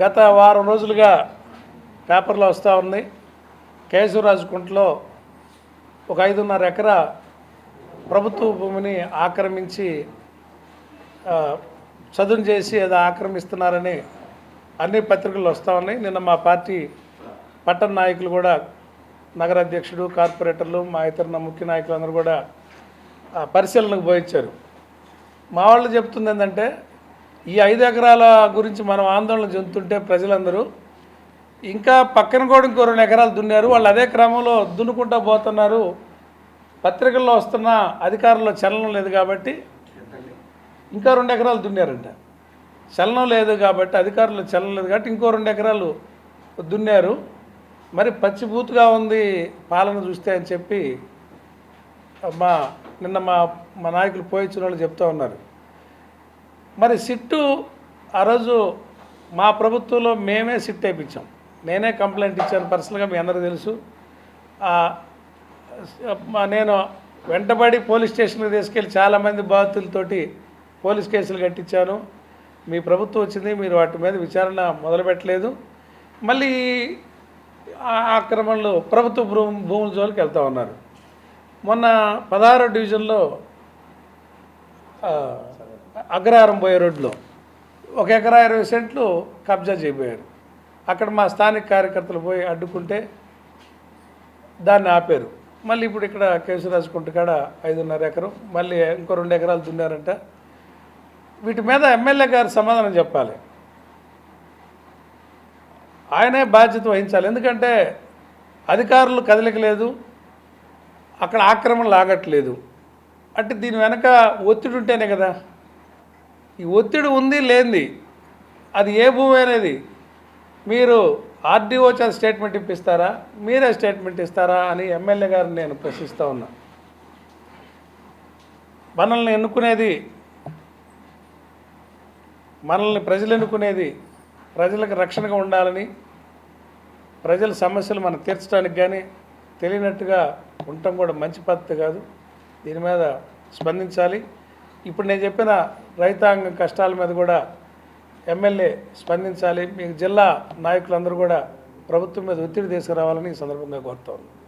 గత వారం రోజులుగా పేపర్లో వస్తూ ఉంది. కేశవరాజుకుంటలో ఒక ఐదున్నర ఎకరా ప్రభుత్వ భూమిని ఆక్రమించి చదును చేసి ఏదో ఆక్రమిస్తున్నారని అన్ని పత్రికలు వస్తూ ఉన్నాయి. నిన్న మా పార్టీ పట్టణ నాయకులు కూడా నగర అధ్యక్షుడు కార్పొరేటర్లు మా ఇతర ముఖ్య నాయకులు అందరూ కూడా పరిశీలనకు పోయించారు. మా వాళ్ళు చెప్తుంది ఏంటంటే ఈ ఐదు ఎకరాల గురించి మనం ఆందోళన చెందుతుంటే ప్రజలందరూ ఇంకా పక్కన కూడా ఇంకో రెండు ఎకరాలు దున్నారు. వాళ్ళు అదే క్రమంలో దున్నుకుంటూ పోతున్నారు. పత్రికల్లో వస్తున్న అధికారుల్లో చలనం లేదు కాబట్టి ఇంకా రెండు ఎకరాలు దున్నారంట. చలనం లేదు కాబట్టి అధికారులు చలనం లేదు కాబట్టి ఇంకో రెండు ఎకరాలు దున్నారు. మరి పచ్చిబూతుగా ఉంది పాలన చూస్తే అని చెప్పి మా నిన్న మా మా నాయకులు పోయించిన వాళ్ళు చెప్తూ ఉన్నారు. మరి సిట్టు ఆ రోజు మా ప్రభుత్వంలో మేమే సిట్ వేయించాం. నేనే కంప్లైంట్ ఇచ్చాను పర్సనల్గా మీ అందరికీ తెలుసు. నేను వెంటబడి పోలీస్ స్టేషన్కి తీసుకెళ్ళి చాలామంది బాధితులతోటి పోలీస్ కేసులు కట్టించాను. మీ ప్రభుత్వం వచ్చింది మీరు వాటి మీద విచారణ మొదలుపెట్టలేదు. మళ్ళీ ఆక్రమణలు ప్రభుత్వ భూ భూముల జోలికి వెళ్తూ ఉన్నారు. మొన్న పదహారో డివిజన్లో అగ్రహారం పోయే రోడ్లో. ఒక ఎకరా ఇరవై సెంట్లు కబ్జా చేయబోయారు. అక్కడ మా స్థానిక కార్యకర్తలు పోయి అడ్డుకుంటే దాన్ని ఆపారు. మళ్ళీ ఇప్పుడు ఇక్కడ కేశవరాజు కుంట కాడ ఐదున్నర ఎకరం మళ్ళీ ఇంకో రెండు ఎకరాలు దున్నారంట. వీటి మీద ఎమ్మెల్యే గారు సమాధానం చెప్పాలి. ఆయనే బాధ్యత వహించాలి. ఎందుకంటే అధికారులు కదలిక లేదు అక్కడ ఆక్రమణలు ఆగట్లేదు. అంటే దీని వెనక ఒత్తిడి ఉంటేనే కదా. ఈ ఒత్తిడి ఉంది లేనిది అది ఏ భూమి అనేది? మీరు ఆర్డీఓ చేత స్టేట్మెంట్ ఇప్పిస్తారా? మీరే స్టేట్మెంట్ ఇస్తారా అని ఎమ్మెల్యే గారిని నేను ప్రశ్నిస్తూ ఉన్నా. మనల్ని ఎన్నుకునేది? మనల్ని ప్రజలు ఎన్నుకునేది? ప్రజలకు రక్షణగా ఉండాలని ప్రజల సమస్యలు మనం తీర్చడానికి కానీ తెలియనట్టుగా ఉండటం కూడా మంచి పద్ధతి కాదు. దీని మీద స్పందించాలి. ఇప్పుడు నేను చెప్పిన రైతాంగం కష్టాల మీద కూడా ఎమ్మెల్యే స్పందించాలి. మీకు జిల్లా నాయకులందరూ కూడా ప్రభుత్వం మీద ఒత్తిడి తీసుకురావాలని ఈ సందర్భంగా కోరుతా ఉన్నాను.